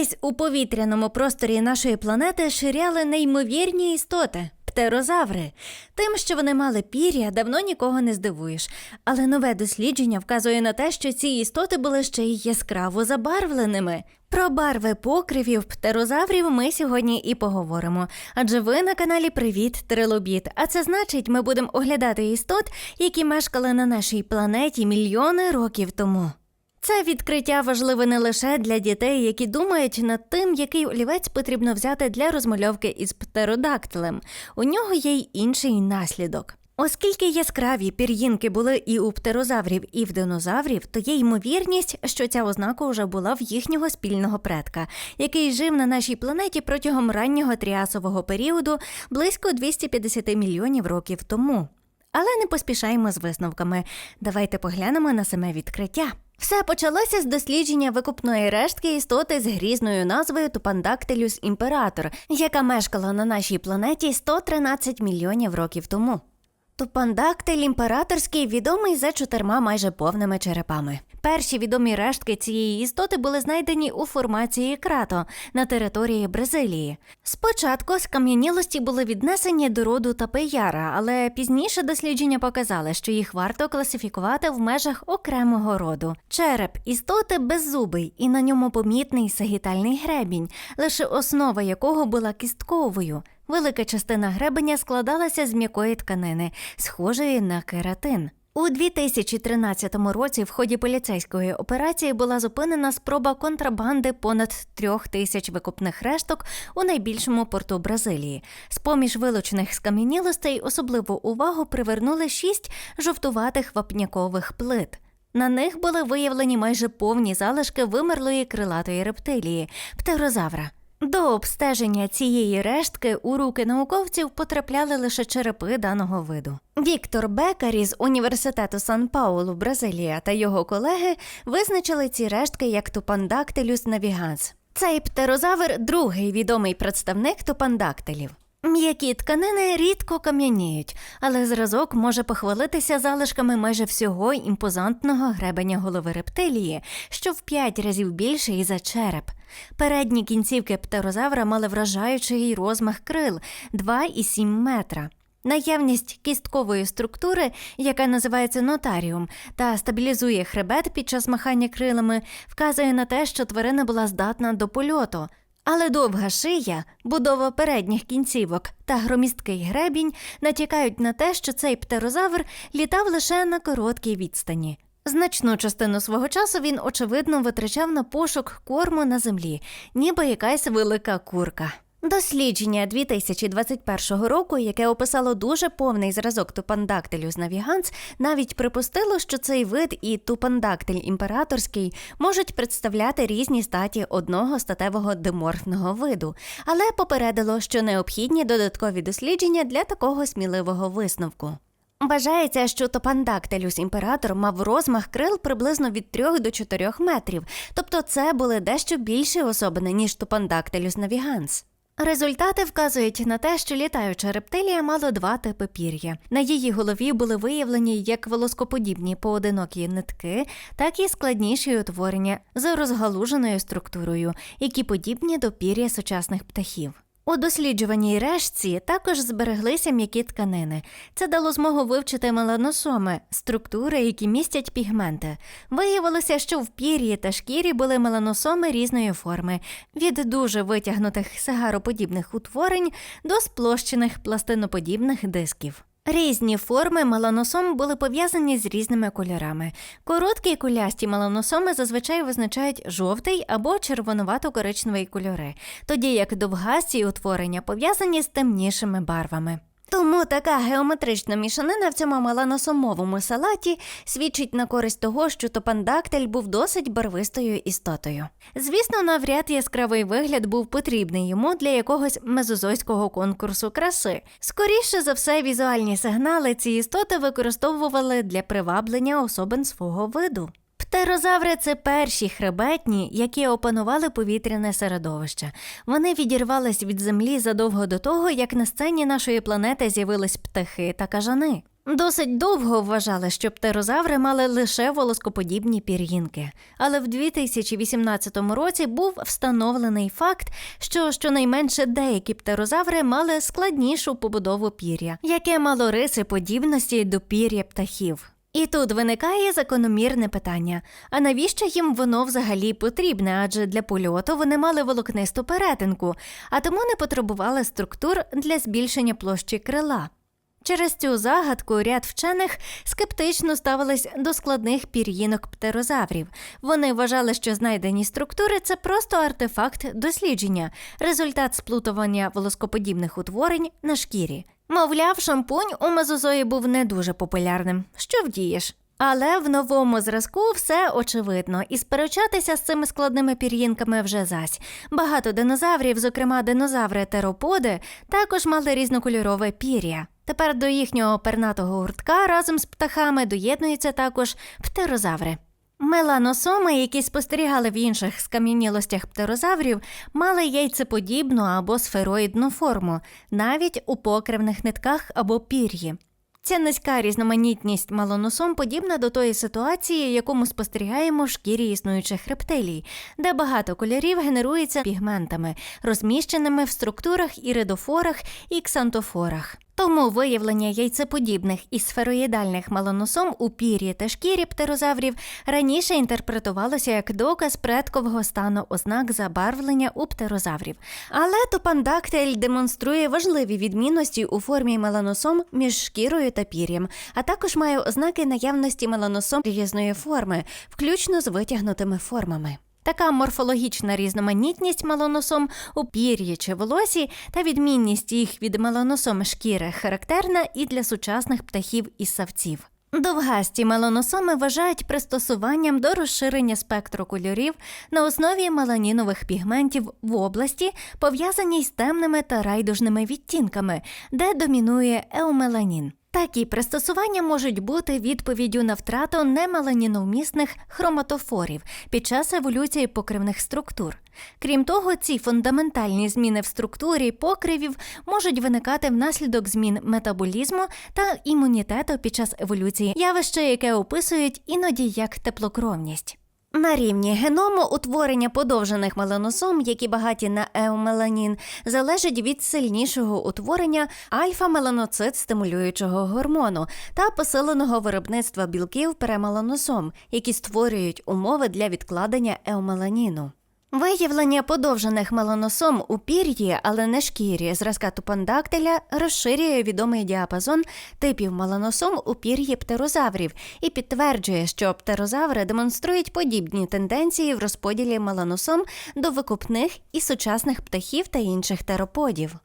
Десь у повітряному просторі нашої планети ширяли неймовірні істоти. Птерозаври. Тим, що вони мали пір'я, давно нікого не здивуєш. Але нове дослідження вказує на те, що ці істоти були ще й яскраво забарвленими. Про барви покривів птерозаврів ми сьогодні і поговоримо. Адже ви на каналі Привіт Трилобіт. А це значить, ми будемо оглядати істот, які мешкали на нашій планеті мільйони років тому. Це відкриття важливе не лише для дітей, які думають над тим, який олівець потрібно взяти для розмальовки із птеродактилем. У нього є й інший наслідок. Оскільки яскраві пір'їнки були і у птерозаврів, і в динозаврів, то є ймовірність, що ця ознака вже була в їхнього спільного предка, який жив на нашій планеті протягом раннього тріасового періоду близько 250 мільйонів років тому. Але не поспішаємо з висновками. Давайте поглянемо на саме відкриття. Все почалося з дослідження викупної рештки істоти з грізною назвою Тупандактилюс імператор, яка мешкала на нашій планеті 113 мільйонів років тому. Тупандактиль імператорський відомий за чотирма майже повними черепами. Перші відомі рештки цієї істоти були знайдені у формації крато на території Бразилії. Спочатку скам'янілості були віднесені до роду тапеяра, але пізніше дослідження показали, що їх варто класифікувати в межах окремого роду. Череп істоти беззубий і на ньому помітний сагітальний гребінь, лише основа якого була кістковою. Велика частина гребеня складалася з м'якої тканини, схожої на кератин. У 2013 році в ході поліцейської операції була зупинена спроба контрабанди понад трьох тисяч викупних решток у найбільшому порту Бразилії. З поміж вилучених скам'янілостей особливу увагу привернули шість жовтуватих вапнякових плит. На них були виявлені майже повні залишки вимерлої крилатої рептилії птерозавра. До обстеження цієї рештки у руки науковців потрапляли лише черепи даного виду. Віктор Бекарі з університету Сан Паулу, Бразилія та його колеги визначили ці рештки як Тупандактилюс навіганс. Цей птерозавр другий відомий представник тупандактилів. М'які тканини рідко кам'яніють, але зразок може похвалитися залишками майже всього імпозантного гребеня голови рептилії, що в п'ять разів більший за череп. Передні кінцівки птерозавра мали вражаючий розмах крил 2,7 метра. Наявність кісткової структури, яка називається нотаріум, та стабілізує хребет під час махання крилами, вказує на те, що тварина була здатна до польоту. Але довга шия, будова передніх кінцівок та громісткий гребінь натякають на те, що цей птерозавр літав лише на короткій відстані. Значну частину свого часу він, очевидно, витрачав на пошук корму на землі, ніби якась велика курка. Дослідження 2021 року, яке описало дуже повний зразок тупандактилю з навіганс, навіть припустило, що цей вид і тупандактиль імператорський можуть представляти різні статі одного статевого диморфного виду, але попередило, що необхідні додаткові дослідження для такого сміливого висновку. Вважається, що топандактилюс імператор мав розмах крил приблизно від 3 до 4 метрів, тобто це були дещо більші особини, ніж топандактилюс навіганс. Результати вказують на те, що літаюча рептилія мала два типи пір'я. На її голові були виявлені як волоскоподібні поодинокі нитки, так і складніші утворення з розгалуженою структурою, які подібні до пір'я сучасних птахів. У досліджуваній решці також збереглися м'які тканини. Це дало змогу вивчити меланосоми, структури, які містять пігменти. Виявилося, що в пір'ї та шкірі були меланосоми різної форми, від дуже витягнутих сигароподібних утворень до сплощених пластиноподібних дисків. Різні форми меланосом були пов'язані з різними кольорами. Короткі кулясті меланосоми зазвичай визначають жовтий або червонувато-коричневий кольори, тоді як довгасті утворення пов'язані з темнішими барвами. Тому така геометрична мішанина в цьому меланосомовому салаті свідчить на користь того, що топандактиль був досить барвистою істотою. Звісно, навряд яскравий вигляд був потрібний йому для якогось мезозойського конкурсу краси. Скоріше за все, візуальні сигнали ці істоти використовували для приваблення особин свого виду. Птерозаври це перші хребетні, які опанували повітряне середовище. Вони відірвались від землі задовго до того, як на сцені нашої планети з'явились птахи та кажани. Досить довго вважали, що птерозаври мали лише волоскоподібні пір'їнки. Але в 2018 році був встановлений факт, що щонайменше деякі птерозаври мали складнішу побудову пір'я, яке мало риси подібності до пір'я птахів. І тут виникає закономірне питання: а навіщо їм воно взагалі потрібне? Адже для польоту вони мали волокнисту перетинку, а тому не потребували структур для збільшення площі крила. Через цю загадку ряд вчених скептично ставились до складних пір'їнок птерозаврів. Вони вважали, що знайдені структури це просто артефакт дослідження, результат сплутування волоскоподібних утворень на шкірі. Мовляв, шампунь у мезозої був не дуже популярним. Що вдієш? Але в новому зразку все очевидно, і сперечатися з цими складними пір'їнками вже зась. Багато динозаврів, зокрема динозаври тероподи, також мали різнокольорове пір'я. Тепер до їхнього пернатого гуртка разом з птахами доєднуються також птерозаври. Меланосоми, які спостерігали в інших скам'янілостях птерозаврів, мали яйцеподібну або сфероїдну форму, навіть у покривних нитках або пір'ї. Ця низька різноманітність малоносом подібна до тої ситуації, яку ми спостерігаємо в шкірі існуючих рептилій, де багато кольорів генерується пігментами, розміщеними в структурах іридофорах і ксантофорах. Тому виявлення яйцеподібних і сфероїдальних малоносом у пір'ї та шкірі птерозаврів раніше інтерпретувалося як доказ предкового стану ознак забарвлення у птерозаврів. Але топандактиль демонструє важливі відмінності у формі меланосом між шкірою та пір'ям, а також має ознаки наявності меланосом різної форми, включно з витягнутими формами. Така морфологічна різноманітність меланосом у пір'ї чи волосі та відмінність їх від меланосом шкіри характерна і для сучасних птахів і савців. Довгасті меланосоми вважають пристосуванням до розширення спектру кольорів на основі меланінових пігментів в області, пов'язаній з темними та райдужними відтінками, де домінує еомеланін. Такі пристосування можуть бути відповіддю на втрату немеланіномісних хроматофорів під час еволюції покривних структур. Крім того, ці фундаментальні зміни в структурі покривів можуть виникати внаслідок змін метаболізму та імунітету під час еволюції, явище, яке описують іноді як теплокровність. На рівні геному утворення подовжених меланосом, які багаті на еомеланін, залежить від сильнішого утворення альфа-меланоцит стимулюючого гормону та посиленого виробництва білків перемеланосом, які створюють умови для відкладення еомеланіну. Виявлення подовжених меланосом у пір'ї, але не шкірі зразка тупандактиля розширює відомий діапазон типів меланосом у пір'ї птерозаврів і підтверджує, що птерозаври демонструють подібні тенденції в розподілі меланосом до викупних і сучасних птахів та інших тероподів.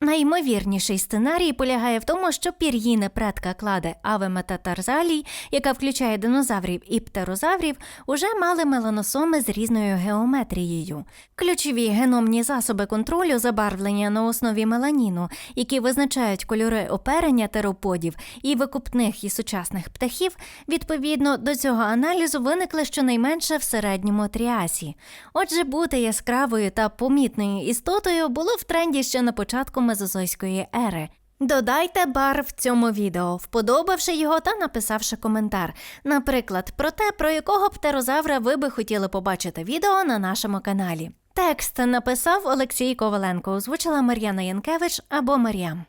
Найімовірніший сценарій полягає в тому, що пір'їне предка клади авеметатарзалій, яка включає динозаврів і птерозаврів, уже мали меланосоми з різною геометрією. Ключові геномні засоби контролю забарвлення на основі меланіну, які визначають кольори оперення тероподів і викупних і сучасних птахів, відповідно до цього аналізу виникли щонайменше в середньому тріасі. Отже, бути яскравою та помітною істотою було в тренді ще на початку мезозойської ери. Додайте бар в цьому відео, вподобавши його та написавши коментар. Наприклад, про те, про якого птерозавра ви би хотіли побачити відео на нашому каналі. Текст написав Олексій Коваленко, озвучила Мар'яна Янкевич або Мар'ям.